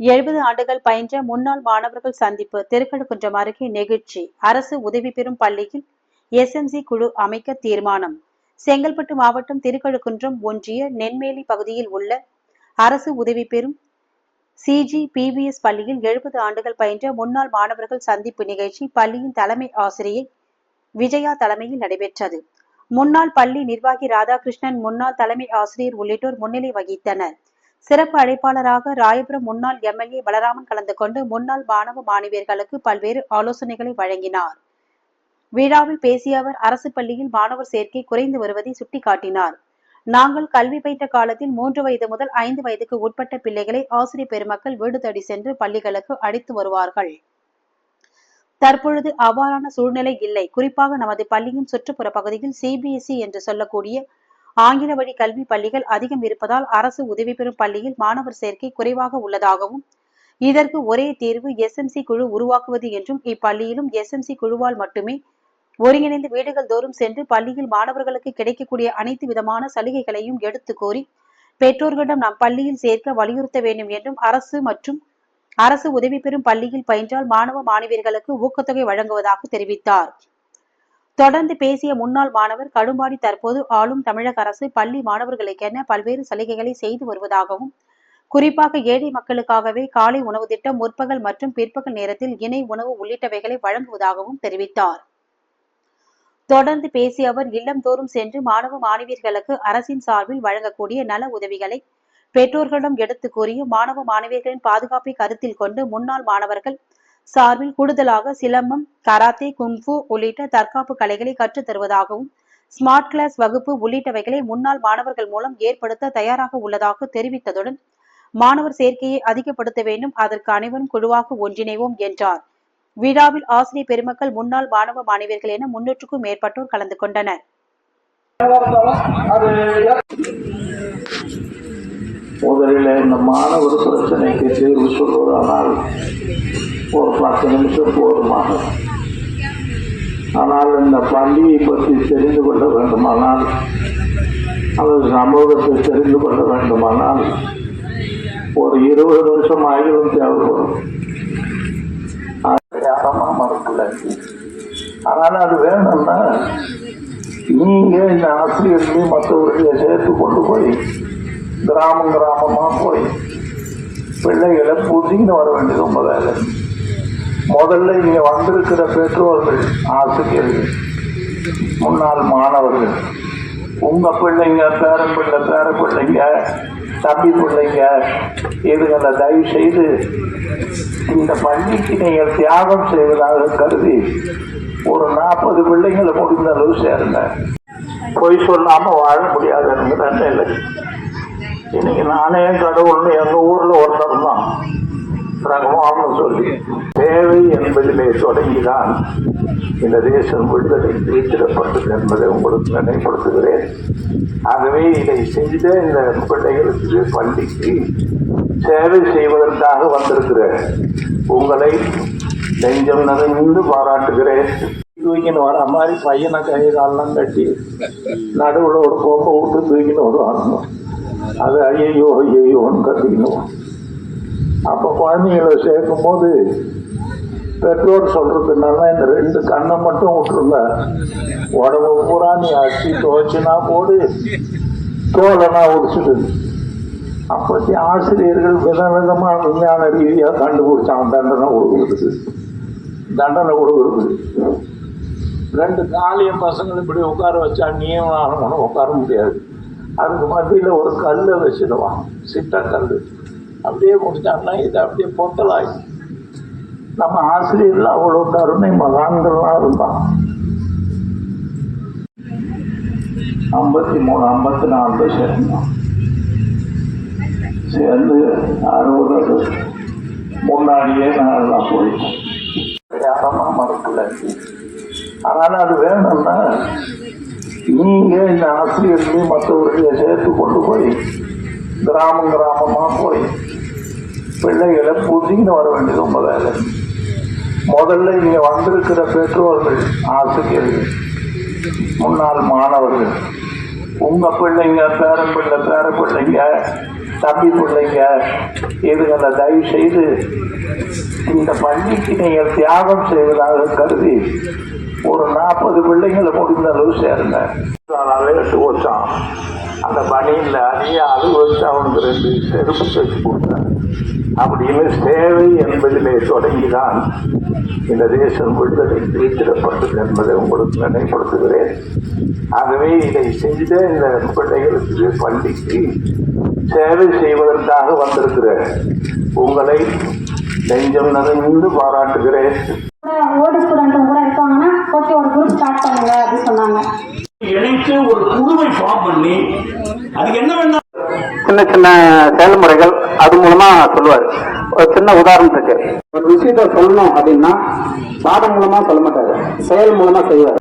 எழுபது ஆண்டுகள் பயின்ற முன்னாள் மாணவர்கள் சந்திப்பு திருக்கடுக்குன்றம் அருகே நெகிழ்ச்சி. அரசு உதவி பெறும் பள்ளியில் எஸ்எம்சி குழு அமைக்க தீர்மானம். செங்கல்பட்டு மாவட்டம் திருக்கழுக்குன்றம் ஒன்றிய நென்மேலி பகுதியில் உள்ள அரசு உதவி பெறும் சிஜி பிபிஎஸ் பள்ளியில் எழுபது ஆண்டுகள் பயின்ற முன்னாள் மாணவர்கள் சந்திப்பு நிகழ்ச்சி பள்ளியின் தலைமை ஆசிரியை விஜயா தலைமையில் நடைபெற்றது. முன்னாள் பள்ளி நிர்வாகி ராதாகிருஷ்ணன் முன்னாள் தலைமை ஆசிரியர் உள்ளிட்டோர் முன்னிலை வகித்தனர். சிறப்பு அழைப்பாளராக ராயபுரம் முன்னாள் எம்எல்ஏ பலராமன் கலந்து கொண்டு முன்னாள் மாணவ மாணவியர்களுக்கு பல்வேறு ஆலோசனைகளை வழங்கினார். விழாவில் பேசிய அவர் அரசு பள்ளியில் மாணவர் சேர்க்கை குறைந்து வருவதை சுட்டிக்காட்டினார். நாங்கள் கல்வி பயின்ற காலத்தில் மூன்று வயது முதல் ஐந்து வயதுக்கு உட்பட்ட பிள்ளைகளை ஆசிரியர் பெருமக்கள் வீடு தடி சென்று பள்ளிகளுக்கு அழைத்து வருவார்கள். தற்பொழுது அவ்வாறான சூழ்நிலை இல்லை. குறிப்பாக நமது பள்ளியின் சுற்றுப்புற பகுதியில் சிபிஎஸ்இ என்று சொல்லக்கூடிய ஆங்கில வழி கல்வி பள்ளிகள் அதிகம் இருப்பதால் அரசு உதவி பெறும் பள்ளியில் மாணவர் சேர்க்கை குறைவாக உள்ளதாகவும் இதற்கு ஒரே தீர்வு எஸ்எம்சி குழு உருவாக்குவது என்றும் இப்பள்ளியிலும் எஸ்எம்சி குழுவால் மட்டுமே ஒருங்கிணைந்து வீடுகள் தோறும் சென்று பள்ளியில் மாணவர்களுக்கு கிடைக்கக்கூடிய அனைத்து விதமான சலுகைகளையும் எடுத்து கோரி பெற்றோர்களிடம் நம் பள்ளியில் சேர்க்க வலியுறுத்த வேண்டும் என்றும் அரசு மற்றும் அரசு உதவி பெறும் பள்ளியில் பயின்றால் மாணவ மாணவியர்களுக்கு ஊக்கத்தொகை வழங்குவதாக தெரிவித்தார். தொடர்ந்து பேசிய முன்னாள் மாணவர் கடும்பாடி தற்போது ஆளும் தமிழக அரசு பள்ளி மாணவர்களுக்கென பல்வேறு சலுகைகளை செய்து வருவதாகவும் குறிப்பாக ஏழை மக்களுக்காகவே காலை உணவு திட்டம் முற்பகல் மற்றும் பிற்பகல் நேரத்தில் இணை உணவு உள்ளிட்டவைகளை வழங்குவதாகவும் தெரிவித்தார். தொடர்ந்து பேசிய அவர் இல்லந்தோறும் சென்று மாணவ மாணவியர்களுக்கு அரசின் சார்பில் வழங்கக்கூடிய நல உதவிகளை பெற்றோர்களிடம் எடுத்து கூறிய மாணவ மாணவியர்களின் பாதுகாப்பை கருத்தில் கொண்டு முன்னாள் மாணவர்கள் சார்பில் கூடுதலாக சிலம்பம் கராத்தே குங்ஃபு உள்ளிட்ட தற்காப்பு கலைகளை கற்றுத் தருவதாகவும் ஸ்மார்ட் கிளாஸ் வகுப்பு உள்ளிட்டவைகளை முன்னாள் மாணவர்கள் மூலம் ஏற்படுத்த தயாராக உள்ளதாக தெரிவித்ததுடன் மாணவர் சேர்க்கையை அதிகப்படுத்த வேண்டும் அதற்கு அனைவரும் குழுவாக ஒன்றிணைவோம் என்றார். விழாவில் ஆசிரியர் பெருமக்கள் முன்னாள் மாணவ மாணவியர்கள் என முன்னூற்றுக்கும் மேற்பட்டோர் கலந்து கொண்டனர். முதலில் இந்த மாணவர் பிரச்சனைக்கு தீர்வு சொல்வதானால் ஒரு பத்து நிமிஷம் போதுமாக. ஆனால் இந்த பள்ளியை பற்றி தெரிந்து கொள்ள வேண்டுமானால் அல்லது சமூகத்தை தெரிந்து கொள்ள வேண்டுமானால் ஒரு இருபது நிமிஷம் ஆயிரம் தேவைப்படும். அது ஆனால் அது வேணும்னா நீங்க இந்த ஆசிரியர்களையும் மற்றவர்களையும் சேர்த்து கொண்டு போய் கிராமம் கிராமமாக போய் பிள்ளைகளை புதின்னு வர வேண்டியது உங்கள் வேலை. முதல்ல இங்கே வந்திருக்கிற பெற்றோர்கள் ஆசிரியர்கள் முன்னாள் மாணவர்கள் உங்கள் பிள்ளைங்க பேரன் பிள்ளை பேர பிள்ளைங்க தம்பி பிள்ளைங்க இதுகளை தயவு செய்து இந்த பள்ளிக்கு நீங்கள் தியாகம் செய்வதாக கருதி ஒரு நாற்பது பிள்ளைங்களை முடிந்த அளவு சேருங்க. பொய் சொல்லாமல் வாழ முடியாதுங்கிற நிலை இன்னைக்கு நானே கடவுள்னு எங்க ஊர்ல ஒருத்தர் தான் ரகமான்னு சொல்லி. தேவை என்பதிலே தொடங்கிதான் இந்த தேசம் விடுதலை தீர்த்திடப்பட்டது என்பதை உங்களுக்கு நினைப்படுத்துகிறேன் ஆகவே இதை செய்த இந்த பிள்ளைகளுக்கு பள்ளிக்கு சேவை செய்வதற்காக வந்திருக்கிற உங்களை நெஞ்சம் நிறைந்து பாராட்டுகிறேன். தூக்கின்னு வர மாதிரி பையனை கை காலெல்லாம் கட்டி நடுவில் ஒரு கோப்பை விட்டு தூக்கின்னு வருவாங்க. அது ஐயோ ஐயோன்னு கத்திக்கணும். அப்போ குழந்தைங்களை சேர்க்கும் போது பெற்றோர் சொல்றதுனால இந்த ரெண்டு கண்ணை மட்டும் விட்டுருங்க. உடம்பு பூரா நீ அடிச்சு துவைச்சுனா போடு. தோலைனா உடிச்சிடு அப்பத்தி ஆசிரியர்கள் விதவிதமா விஞ்ஞான ரீதியாக கண்டுபிடிச்சான் தண்டனை கொடுக்குறது தண்டனை கொடுக்குறது ரெண்டு காலியம் பசங்களை இப்படி உட்கார வச்சா நீயும் நானும் உட்கார முடியாது. அதுக்கு மத்தியில் ஒரு கல்லை வச்சுடுவான். சிட்டக்கல் அப்படியே முடிச்சாங்கன்னா இது அப்படியே பொத்தலாகி நம்ம ஆசிரியர்கள் அவ்வளோ கருணை மகான்கள்லாம் இருப்பான் ஐம்பத்தி மூணு ஐம்பத்தி நாலு சேர்ந்தான் சேர்ந்து அறுபது முன்னாடியே நாங்கள்லாம் போயிட்டோம் யாரமாக மறக்கல. ஆனால் அது வேணும்னா நீங்க இந்த ஆசிரியர்களையும் மற்றவர்களையும் சேர்த்து கொண்டு போய் கிராமம் கிராமமாக போய் பிள்ளைகளை புதின்னு வர வேண்டியது முதல்ல வேலை. முதல்ல இங்கே வந்திருக்கிற பெற்றோர்கள் ஆசிரியர்கள் முன்னாள் மாணவர்கள் உங்கள் பிள்ளைங்க பேரன் பிள்ளை பேர பிள்ளைங்க தம்பி பிள்ளைங்க இதுகளை தயவு செய்து இந்த பள்ளிக்கு நீங்கள் தியாகம் செய்வதாக கருதி ஒரு நாற்பது பிள்ளைங்களை முடிந்த அளவு சேருங்க. அதனால எட்டு வருஷம் அந்த பணியில் அணிய அது வச்சு அவனுக்கு ரெண்டு செருப்பு தைச்சு கொடுத்தேன். அப்படின்னு சேவை என்பதிலே தொடங்கிதான் இந்த தேசம் விடுதலை தீர்த்திடப்பட்டது என்பதை உங்களுக்கு நினைப்படுத்துகிறேன் ஆகவே இதை செய்த இந்த பிள்ளைகளுக்கு பள்ளிக்கு சேவை செய்வதற்காக வந்திருக்கிறேன். உங்களை நெஞ்சம் நிறைந்து பாராட்டுகிறேன். ஸ்டார்ட் பண்ணுங்க அப்படின்னு சொன்னாங்க. இணைத்து ஒரு குழுவை ஃபார்ம் பண்ணி அதுக்கு என்ன வேணா சின்ன சின்ன செயல்முறைகள் அது மூலமா சொல்லுவார். ஒரு சின்ன உதாரணத்துக்கு. ஒரு விஷயத்த சொல்லணும் அப்படின்னா பாடம் மூலமா சொல்ல மாட்டாரு. செயல் மூலமா செய்வார்.